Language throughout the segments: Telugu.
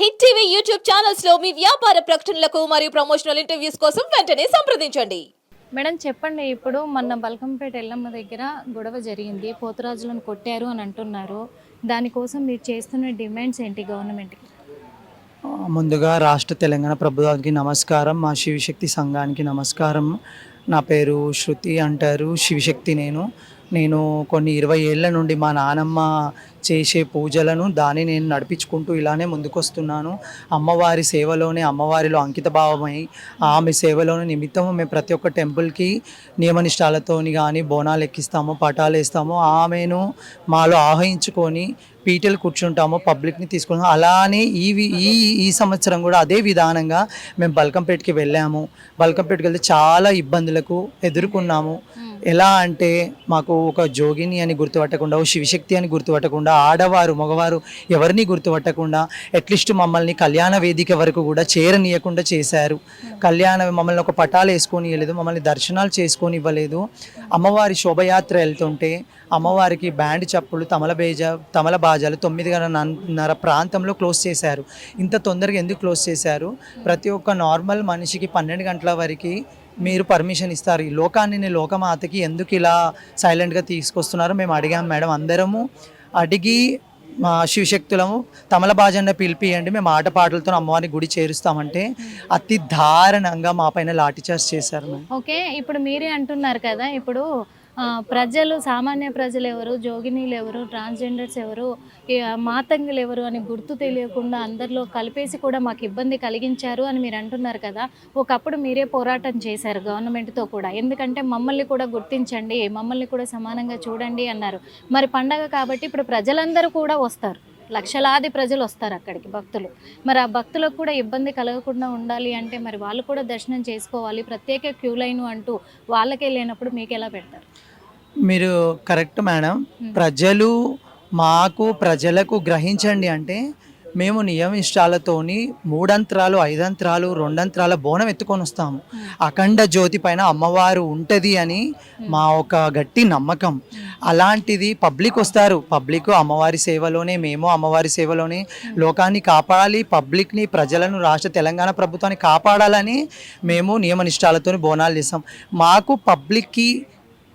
హిట్ టీవీ యూట్యూబ్ ఛానల్స్లో మీ వ్యాపార ప్రకటనలకు మరియు ప్రమోషనల్ ఇంటర్వ్యూస్ కోసం వెంటనే సంప్రదించండి. మేడం చెప్పండి. ఇప్పుడు మొన్న బల్కంపేట ఎల్లమ్మ దగ్గర గొడవ జరిగింది. పోతురాజులను కొట్టారు అని అంటున్నారు. దానికోసం మీరు చేస్తున్న డిమాండ్స్ ఏంటి గవర్నమెంట్కి? ముందుగా రాష్ట్ర తెలంగాణ ప్రభుత్వానికి నమస్కారం. మా శివశక్తి సంఘానికి నమస్కారం. నా పేరు శృతి అంటారు. శివశక్తి నేను. నేను కొన్ని ఇరవై ఏళ్ళ నుండి మా నానమ్మ చేసే పూజలను దాన్ని నేను నడిపించుకుంటూ ఇలానే ముందుకొస్తున్నాను. అమ్మవారి సేవలోనే అమ్మవారిలో అంకితభావమై ఆమె సేవలోని నిమిత్తం మేము ప్రతి ఒక్క టెంపుల్కి నియమనిష్టాలతోని కానీ బోనాలు ఎక్కిస్తాము పటాలు వేస్తాము ఆమెను మాలో ఆహ్వానించుకొని పీటలు కూర్చుంటాము పబ్లిక్ని తీసుకుంటాము అలానే ఈ ఈ ఈ సంవత్సరం కూడా అదే విధానంగా మేము బల్కంపేటకి వెళ్ళాము. బల్కంపేటకి వెళ్తే చాలా ఇబ్బందులకు ఎదుర్కొన్నాము. ఎలా అంటే మాకు ఒక జోగిని అని గుర్తుపట్టకుండా ఓ శివశక్తి అని గుర్తుపట్టకుండా ఆడవారు మగవారు ఎవరిని గుర్తుపట్టకుండా అట్లీస్ట్ మమ్మల్ని కళ్యాణ వేదిక వరకు కూడా చేరనీయకుండా చేశారు. కళ్యాణ మమ్మల్ని ఒక పటాలు వేసుకొని ఇవ్వలేదు మమ్మల్ని దర్శనాలు చేసుకొని ఇవ్వలేదు అమ్మవారి శోభయాత్ర వెళ్తుంటే అమ్మవారికి బ్యాండ్ చప్పులు తమల బేజ తమల బాజాలు తొమ్మిది నర ప్రాంతంలో క్లోజ్ చేశారు. ఇంత తొందరగా ఎందుకు క్లోజ్ చేశారు? ప్రతి ఒక్క నార్మల్ మనిషికి పన్నెండు గంటల వరకు మీరు పర్మిషన్ ఇస్తారు. ఈ లోకాన్ని నేను లోకమాతకి ఎందుకు ఇలా సైలెంట్గా తీసుకొస్తున్నారో మేము అడిగాం మేడం అందరము. అడిగి మా శివశక్తులము తమల బాజన్న పిలిపియండి మేము ఆటపాటలతో అమ్మవారిని గుడి చేరుస్తామంటే అతి దారుణంగా మా పైన లాఠీచార్జ్ చేశారు ఓకే ఇప్పుడు మీరే అంటున్నారు కదా ఇప్పుడు ప్రజలు సామాన్య ప్రజలు ఎవరు జోగినీలు ఎవరు ట్రాన్స్జెండర్స్ ఎవరు మాతంగులు ఎవరు అని గుర్తు తెలియకుండా అందరిలో కలిపేసి కూడా మాకు ఇబ్బంది కలిగించారు అని మీరు అంటున్నారు కదా. ఒకప్పుడు మీరే పోరాటం చేశారు గవర్నమెంట్తో కూడా. ఎందుకంటే మమ్మల్ని కూడా గుర్తించండి మమ్మల్ని కూడా సమానంగా చూడండి అన్నారు. మరి పండగ కాబట్టి ఇప్పుడు ప్రజలందరూ కూడా వస్తారు. లక్షలాది ప్రజలు వస్తారు అక్కడికి భక్తులు. మరి ఆ భక్తులకు కూడా ఇబ్బంది కలగకుండా ఉండాలి అంటే మరి వాళ్ళు కూడా దర్శనం చేసుకోవాలి ప్రత్యేక క్యూ లైన్ అంటూ వాళ్ళకే లేనప్పుడు మీకు ఎలా పెడతారు? మీరు కరెక్ట్ మేడం. ప్రజలు మాకు ప్రజలకు గ్రహించండి అంటే మేము నియమిష్టాలతోని మూడంత్రాలు ఐదంత్రాలు రెండంత్రాల బోనం ఎత్తుకొని వస్తాము. అఖండ జ్యోతి పైన అమ్మవారు ఉంటుంది అని మా ఒక గట్టి నమ్మకం. అలాంటిది పబ్లిక్ వస్తారు. పబ్లిక్ అమ్మవారి సేవలోనే మేము అమ్మవారి సేవలోనే లోకాన్ని కాపాడాలి పబ్లిక్ని ప్రజలను రాష్ట్ర తెలంగాణ ప్రభుత్వాన్ని కాపాడాలని మేము నియమనిష్టాలతో బోనాలు చేస్తాం. మాకు పబ్లిక్కి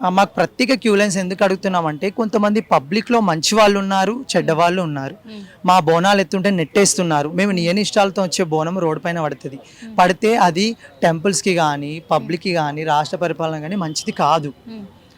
మాకు ప్రత్యేక క్యూ లైన్స్ ఎందుకు అడుగుతున్నామంటే కొంతమంది పబ్లిక్లో మంచి వాళ్ళు ఉన్నారు చెడ్డ వాళ్ళు ఉన్నారు. మా బోనాలు ఎత్తుంటే నెట్టేస్తున్నారు. మేము నియనిష్టాలతో వచ్చే బోనం రోడ్డు పైన పడుతుంది. పడితే అది టెంపుల్స్కి కానీ పబ్లిక్కి కానీ రాష్ట్ర పరిపాలన కానీ మంచిది కాదు.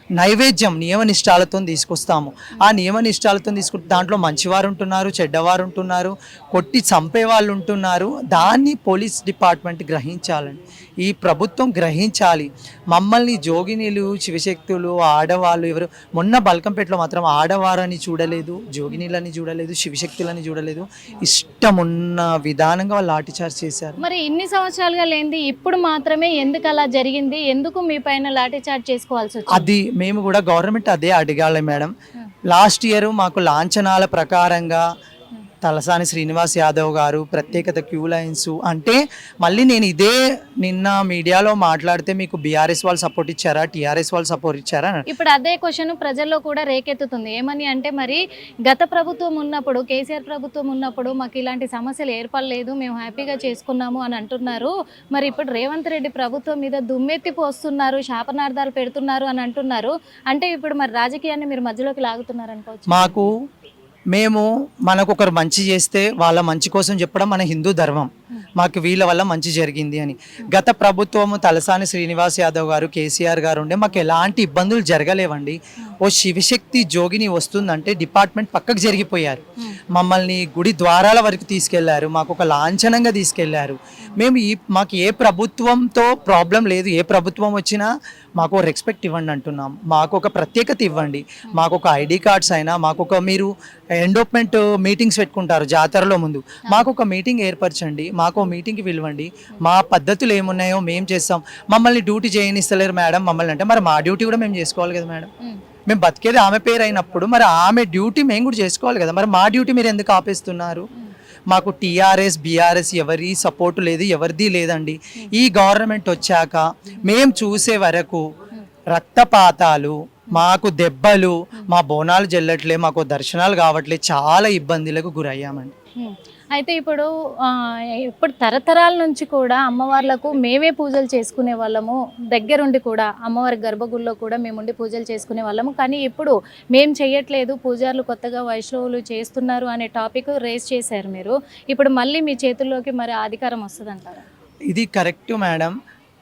నైవేద్యం నియమనిష్టాలతో తీసుకొస్తాము. ఆ నియమనిష్టాలతో తీసుకుంటే దాంట్లో మంచివారు ఉంటున్నారు చెడ్డవారు ఉంటున్నారు కొట్టి చంపే వాళ్ళు ఉంటున్నారు. దాన్ని పోలీస్ డిపార్ట్మెంట్ గ్రహించాలండి ఈ ప్రభుత్వం గ్రహించాలి. మమ్మల్ని జోగినీలు శివశక్తులు ఆడవాళ్ళు ఎవరు మొన్న బల్కంపేటలో మాత్రం ఆడవారని చూడలేదు జోగినీలని చూడలేదు శివశక్తులని చూడలేదు. ఇష్టమున్న విధానంగా వాళ్ళు లాఠీచార్జ్ చేశారు. మరి ఇన్ని సంవత్సరాలుగా లేనిది ఇప్పుడు మాత్రమే ఎందుకు అలా జరిగింది? ఎందుకు మీ పైన లాఠీ చార్జ్ చేసుకోవాల్సి అది మేము కూడా గవర్నమెంట్ అదే అడగాలి మేడం. లాస్ట్ ఇయర్ మాకు లాంఛనాల ప్రకారంగా తలసాని శ్రీనివాస్ యాదవ్ గారు ప్రత్యేకత క్యూ లైన్స్ అంటే మళ్ళీ నేను ఇదే నిన్న మీడియాలో మాట్లాడితే మీకు బీఆర్ఎస్ వాళ్ళు సపోర్ట్ ఇచ్చారా? టీఆర్ఎస్ వాళ్ళు సపోర్ట్ ఇచ్చారా? ఇప్పుడు అదే క్వశ్చన్ ప్రజల్లో కూడా రేకెత్తుతుంది. ఏమని అంటే మరి గత ప్రభుత్వం ఉన్నప్పుడు కేసీఆర్ ప్రభుత్వం ఉన్నప్పుడు మాకు ఇలాంటి సమస్యలు ఏర్పడలేదు మేము హ్యాపీగా చేసుకున్నాము అని అంటున్నారు. మరి ఇప్పుడు రేవంత్ రెడ్డి ప్రభుత్వం మీద దుమ్మెత్తి పోస్తున్నారు శాపనార్థాలు పెడుతున్నారు అని అంటున్నారు. అంటే ఇప్పుడు మరి రాజకీయాన్ని మీరు మధ్యలోకి లాగుతున్నారు అనుకోవచ్చు మాకు మేము మనకు ఒకరు మంచి చేస్తే వాళ్ళ మంచి కోసం చెప్పడం మన హిందూ ధర్మం. మాకు వీళ్ళ వల్ల మంచి జరిగింది అని. గత ప్రభుత్వము తలసాని శ్రీనివాస్ యాదవ్ గారు కేసీఆర్ గారు ఉండే మాకు ఎలాంటి ఇబ్బందులు జరగలేవండి. ఓ శివశక్తి జోగిని వస్తుందంటే డిపార్ట్మెంట్ పక్కకు జరిగిపోయారు. మమ్మల్ని గుడి ద్వారాల వరకు తీసుకెళ్ళారు. మాకు ఒక లాంఛనంగా తీసుకెళ్ళారు. మేము ఈ మాకు ఏ ప్రభుత్వంతో ప్రాబ్లం లేదు. ఏ ప్రభుత్వం వచ్చినా మాకు రెస్పెక్ట్ ఇవ్వండి అంటున్నాం. మాకు ఒక ప్రత్యేకత ఇవ్వండి. మాకు ఒక ఐడి కార్డ్స్ అయినా మాకు ఒక మీరు ఎండోప్మెంట్ మీటింగ్స్ పెట్టుకుంటారు జాతరలో ముందు. మాకు ఒక మీటింగ్ ఏర్పరచండి. మాకు మీటింగ్కి పిలవండి. మా పద్ధతులు ఏమున్నాయో మేము చేస్తాం. మమ్మల్ని డ్యూటీ చేయనిస్తలేరు మేడం మమ్మల్ని అంటే మరి మా డ్యూటీ కూడా మేము చేసుకోవాలి కదా మేడం. మేము బతికేది ఆమె పేరు అయినప్పుడు మరి ఆమె డ్యూటీ మేము కూడా చేసుకోవాలి కదా. మరి మా డ్యూటీ మీరు ఎందుకు ఆపేస్తున్నారు? మాకు టీఆర్ఎస్ బీఆర్ఎస్ ఎవరి సపోర్ట్ లేదు ఎవరిది లేదండి. ఈ గవర్నమెంట్ వచ్చాక మేము చూసే వరకు రక్తపాతాలు మాకు దెబ్బలు మా బోనాలు జల్లట్లే మాకు దర్శనాలు కావట్లే చాలా ఇబ్బందులకు గురయ్యామండి. అయితే ఇప్పుడు ఇప్పుడు తరతరాల నుంచి కూడా అమ్మవార్లకు మేమే పూజలు చేసుకునే వాళ్ళము. దగ్గరుండి కూడా అమ్మవారి గర్భగుడిలో కూడా మేము ఉండి పూజలు చేసుకునే వాళ్ళము. కానీ ఇప్పుడు మేము చేయట్లేదు పూజారులు కొత్తగా వైష్ణవులు చేస్తున్నారు అనే టాపిక్ రేస్ చేశారు మీరు. ఇప్పుడు మళ్ళీ మీ చేతుల్లోకి మరి అధికారం వస్తుందంటారా? ఇది కరెక్ట్ మేడం.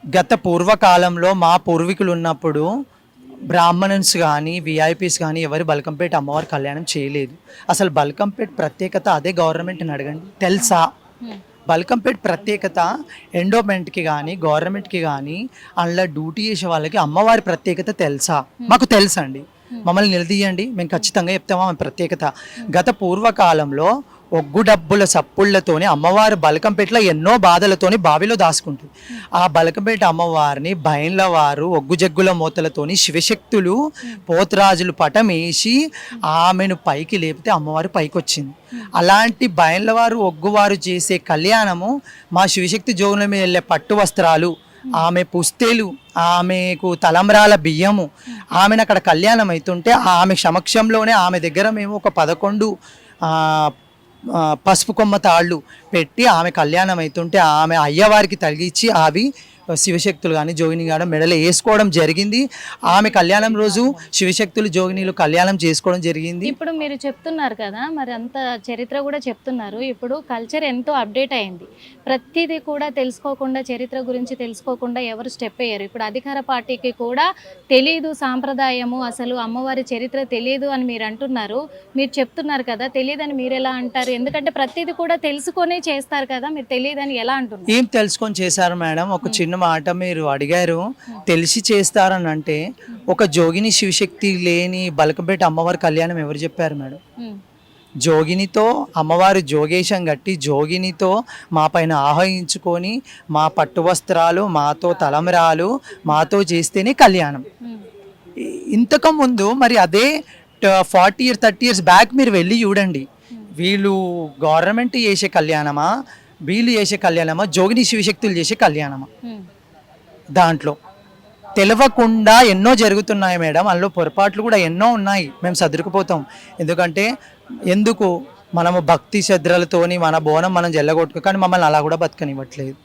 గత పూర్వకాలంలో మా పూర్వీకులు ఉన్నప్పుడు బ్రాహ్మణన్స్ కానీ విఐపీస్ కానీ ఎవరు బల్కంపేట అమ్మవారి కళ్యాణం చేయలేదు. అసలు బల్కంపేట ప్రత్యేకత అదే గవర్నమెంట్ని అడగండి. తెలుసా. బల్కంపేట ప్రత్యేకత ఎండోమెంట్కి కానీ గవర్నమెంట్కి కానీ అందులో డ్యూటీ చేసే వాళ్ళకి అమ్మవారి ప్రత్యేకత తెలుసా? మాకు తెలుసండి. మమ్మల్ని నిలదీయండి. మేము ఖచ్చితంగా చెప్తాము ఆమె ప్రత్యేకత. గత పూర్వకాలంలో ఒగ్గు డబ్బుల సప్పుళ్ళతోని అమ్మవారు బలకంపేటలో ఎన్నో బాధలతోని బావిలో దాచుకుంటుంది. ఆ బలకంపేట అమ్మవారిని బయన్ల వారు ఒగ్గు జగ్గుల మూతలతోని శివశక్తులు పోతరాజులు పటమేసి ఆమెను పైకి లేపితే అమ్మవారు పైకి వచ్చింది అలాంటి బయన్ల వారు ఒగ్గువారు చేసే కళ్యాణము మా శివశక్తి జోగుల మీద వెళ్ళే పట్టు వస్త్రాలు ఆమె పుస్తేలు ఆమెకు తలంబ్రాల బియ్యము ఆమెను అక్కడ కళ్యాణం అవుతుంటే ఆమె సమక్షంలోనే ఆమె దగ్గర మేము ఒక పదకొండు పసుపు కొమ్మ తాళ్ళు పెట్టి ఆమె కళ్యాణం అవుతుంటే ఆమె అయ్యవారికి తగిలిచ్చి అవి శివశక్తులు కానీ జోగిని కానీ మెడలో వేసుకోవడం జరిగింది. ఆమె కళ్యాణం రోజు శివశక్తులు జోగినీలు కళ్యాణం చేసుకోవడం జరిగింది. ఇప్పుడు మీరు చెప్తున్నారు కదా మరి అంత చరిత్ర కూడా చెప్తున్నారు. ఇప్పుడు కల్చర్ ఎంతో అప్డేట్ అయింది. ప్రతిదీ కూడా తెలుసుకోకుండా చరిత్ర గురించి తెలుసుకోకుండా ఎవరు స్టెప్ అయ్యారు? ఇప్పుడు అధికార పార్టీకి కూడా తెలియదు సాంప్రదాయము అసలు అమ్మవారి చరిత్ర తెలియదు అని మీరు అంటున్నారు. మీరు చెప్తున్నారు కదా తెలియదని మీరు ఎలా అంటారు? ఎందుకంటే ప్రతిదీ కూడా తెలుసుకొనే చేస్తారు కదా మీరు తెలియదని ఎలా అంటున్నారు? ఏం తెలుసుకొని చేశారు మేడం? ఒక చిన్న మాట మీరు అడిగారు తెలిసి చేస్తారని అంటే ఒక జోగిని శివశక్తి లేని బలకంపేట అమ్మవారి కళ్యాణం ఎవరు చెప్పారు మేడం? జోగినితో అమ్మవారు జోగేశం కట్టి జోగినితో మా పైన ఆహ్వానించుకొని మా పట్టు వస్త్రాలు మాతో తలంబ్రాలు మాతో చేస్తేనే కళ్యాణం. ఉమ్, ఇ- ఇంతకు ముందు మరి అదే forty years thirty years back మీరు వెళ్ళి చూడండి. వీళ్ళు గవర్నమెంట్ చేసే కళ్యాణమా? వీళ్ళు చేసే కళ్యాణమా? జోగిని శివశక్తులు చేసే కళ్యాణమా? దాంట్లో. తెలియకుండా ఎన్నో జరుగుతున్నాయి మేడం. అందులో పొరపాట్లు కూడా ఎన్నో ఉన్నాయి. మేము సదురుకుపోతాం. ఎందుకంటే ఎందుకు? మనము భక్తి శ్రద్ధలతోని మన బోనం మనం జల్లగొట్టుకు కానీ మమ్మల్ని అలా కూడా బతకనివ్వట్లేదు.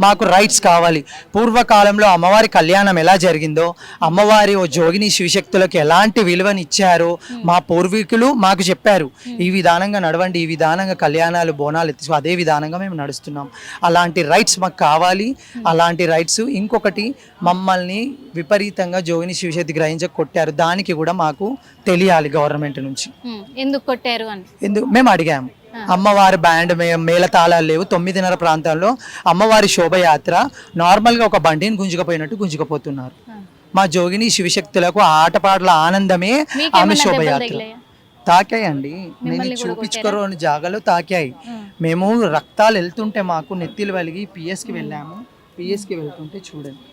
మాకు రైట్స్ కావాలి. పూర్వకాలంలో అమ్మవారి కళ్యాణం ఎలా జరిగిందో అమ్మవారి ఓ జోగిని శివశక్తులకు ఎలాంటి విలువని ఇచ్చారో మా పూర్వీకులు మాకు చెప్పారు. ఈ విధానంగా నడవండి ఈ విధానంగా కళ్యాణాలు బోనాలు ఎత్తి అదే విధానంగా మేము నడుస్తున్నాం. అలాంటి రైట్స్ మాకు కావాలి. అలాంటి రైట్స్ ఇంకొకటి మమ్మల్ని విపరీతంగా జోగిని శివశక్తి గ్రహించ కొట్టారు. దానికి కూడా మాకు తెలియాలి గవర్నమెంట్ నుంచి. ఎందుకు కొట్టారు అని? ఎందుకు మేము అడిగాము. అమ్మవారి బ్యాండ్ మేళతాళాలు లేవు. తొమ్మిదిన్నర ప్రాంతాల్లో అమ్మవారి శోభయాత్ర నార్మల్గా ఒక బండిని గుంజుకపోయినట్టు గుంజుకపోతున్నారు. మా జోగిని శివశక్తులకు ఆటపాటల ఆనందమే ఆమె శోభయాత్ర? తాకాయండి. నేను కూడా చూపించుకోని జాగాలో తాకాయి. మేము రక్తాలు వెళ్తుంటే మాకు నెత్తిలు వెలిగి పిఎస్కి వెళ్ళాము. పిఎస్కి వెళ్తుంటే చూడండి.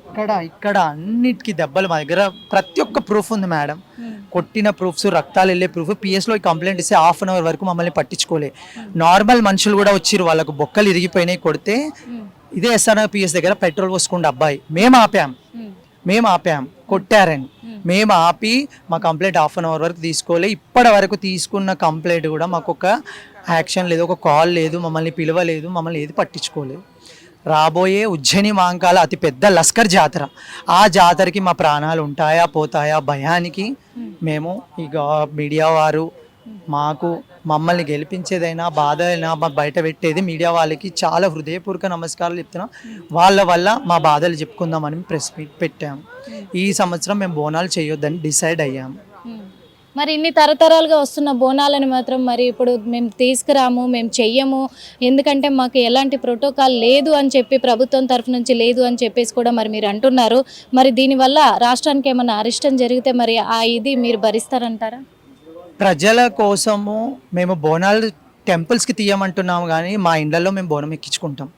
ఇక్కడ ఇక్కడ అన్నిటికీ దెబ్బలు మా దగ్గర. ప్రతి ఒక్క ప్రూఫ్ ఉంది మేడం ఉమ్, కొట్టిన ప్రూఫ్స్ రక్తాలు వెళ్ళే ప్రూఫ్ పిఎస్లో కంప్లైంట్ ఇస్తే హాఫ్ అన్ అవర్ వరకు మమ్మల్ని పట్టించుకోలే. నార్మల్ మనుషులు కూడా వచ్చిర్రు వాళ్ళకు బొక్కలు ఇరిగిపోయినాయి కొడితే ఉమ్, ఇదే ఎస్ఆర్ఆర్ పిఎస్ దగ్గర పెట్రోల్ పోసుకుంటే అబ్బాయి. మేము ఆపాం. మేము ఆపాం. కొట్టారని. మేము ఆపి మా కంప్లైంట్ హాఫ్ అన్ అవర్ వరకు తీసుకోలే. ఇప్పటి వరకు తీసుకున్న కంప్లైంట్ కూడా మాకు ఒక యాక్షన్ లేదు ఒక కాల్ లేదు మమ్మల్ని పిలవలేదు మమ్మల్ని ఏది పట్టించుకోలేదు. రాబోయే ఉజ్జయిని మాంకాల అతి పెద్ద లస్కర్ జాతర. ఆ జాతరకి మా ప్రాణాలు ఉంటాయా పోతాయా భయానికి మేము ఈ మీడియా వారు మాకు మమ్మల్ని గెలిపించేదైనా బాధ అయినా మా బయట పెట్టేది మీడియా వాళ్ళకి చాలా హృదయపూర్వక నమస్కారాలు చెప్తున్నాం. వాళ్ళ వల్ల మా బాధలు చెప్పుకుందామని ప్రెస్ మీట్ పెట్టాము. ఈ సంవత్సరం మేము బోనాలు చేయొద్దని డిసైడ్ అయ్యాము. మరి ఇన్ని తరతరాలుగా వస్తున్న బోనాలని మాత్రం మరి ఇప్పుడు మేము తీసుకురాము మేము చెయ్యము. ఎందుకంటే మాకు ఎలాంటి ప్రోటోకాల్ లేదు అని చెప్పి ప్రభుత్వం తరఫు నుంచి లేదు అని చెప్పేసి కూడా మరి మీరు అంటున్నారు. మరి దీనివల్ల రాష్ట్రానికి ఏమైనా అరిష్టం జరిగితే మరి ఆ ఇది మీరు భరిస్తారంటారా? ప్రజల కోసము మేము బోనాలు టెంపుల్స్కి తీయమంటున్నాము కానీ మా ఇండ్లలో మేము బోనం ఎక్కించుకుంటాం.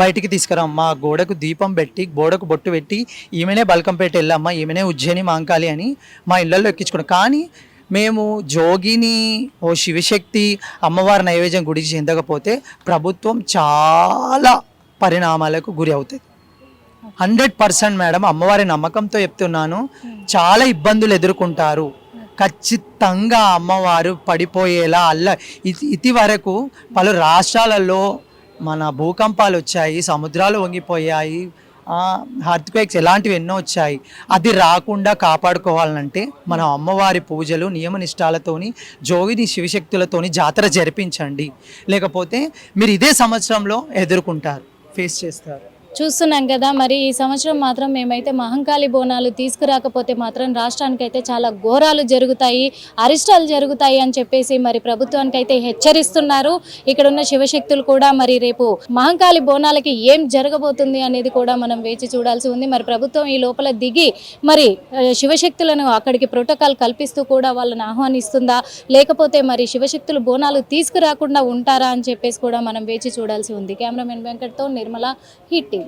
బయటికి తీసుకురాం మా గోడకు దీపం పెట్టి గోడకు బొట్టు పెట్టి ఈమెనే బల్కంపేట వెళ్ళమ్మా ఈమెనే ఉజ్జయిని మాంకాలి అని మా ఇళ్ళల్లో ఎక్కించుకున్నాం. కానీ మేము జోగిని ఓ శివశక్తి అమ్మవారి నైవేద్యం గుడికి చెందకపోతే ప్రభుత్వం చాలా పరిణామాలకు గురి అవుతుంది. హండ్రెడ్ పర్సెంట్ మేడం అమ్మవారి నమ్మకంతో చెప్తున్నాను. చాలా ఇబ్బందులు ఎదుర్కొంటారు. ఖచ్చితంగా అమ్మవారు పడిపోయేలా అల్ల ఇది ఇది వరకు పలు రాష్ట్రాలలో మన భూకంపాలు వచ్చాయి సముద్రాలు వంగిపోయాయి హర్త్క్వేక్స్ ఎలాంటివి ఎన్నో వచ్చాయి. అది రాకుండా కాపాడుకోవాలంటే మనం అమ్మవారి పూజలు నియమనిష్టాలతోని జోగిని శివశక్తులతోని జాతర జరిపించండి. లేకపోతే మీరు ఇదే సంవత్సరంలో ఎదుర్కొంటారు ఫేస్ చేస్తారు. చూస్తున్నాం కదా మరి ఈ సంవత్సరం మాత్రం మేమైతే మహంకాళి బోనాలు తీసుకురాకపోతే మాత్రం రాష్ట్రానికి అయితే చాలా ఘోరాలు జరుగుతాయి అరిష్టాలు జరుగుతాయి అని చెప్పేసి మరి ప్రభుత్వానికి అయితే హెచ్చరిస్తున్నారు. ఇక్కడ ఉన్న శివశక్తులు కూడా మరి రేపు మహంకాళి బోనాలకి ఏం జరగబోతుంది అనేది కూడా మనం వేచి చూడాల్సి ఉంది. మరి ప్రభుత్వం ఈ లోపల దిగి మరి శివశక్తులను అక్కడికి ప్రోటోకాల్ కల్పిస్తూ కూడా వాళ్ళని ఆహ్వానిస్తుందా? లేకపోతే మరి శివశక్తులు బోనాలు తీసుకురాకుండా ఉంటారా అని చెప్పేసి కూడా మనం వేచి చూడాల్సి ఉంది. Cameraman వెంకట్తో Nirmala Hit TV.